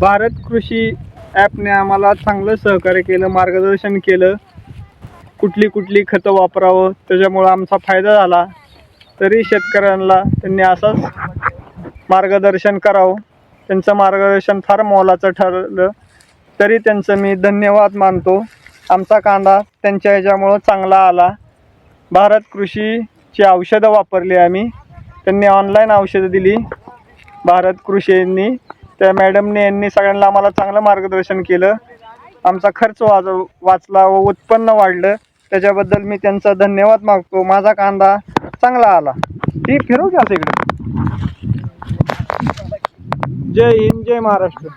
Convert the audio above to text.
भारत कृषी ॲपने आम्हाला चांगलं सहकार्य केलं मार्गदर्शन केलं. कुठली कुठली खतं वापरावं त्याच्यामुळं आमचा फायदा झाला. तरी शेतकऱ्यांना त्यांनी असंच मार्गदर्शन करावं. त्यांचं मार्गदर्शन फार मोलाचं ठरलं. तरी त्यांचं मी धन्यवाद मानतो. आमचा कांदा त्यांच्या ह्याच्यामुळं चांगला आला. भारत कृषीची औषधं वापरली आम्ही. त्यांनी ऑनलाईन औषधं दिली. भारत कृषी यांनी त्या मॅडमने यांनी सगळ्यांना आम्हाला चांगलं मार्गदर्शन केलं. आमचा खर्च वाच वाचला व उत्पन्न वाढलं. त्याच्याबद्दल मी त्यांचा धन्यवाद मागतो. माझा कांदा चांगला आला. ती फिरू घ्या असं इकडे. जय हिंद जय महाराष्ट्र.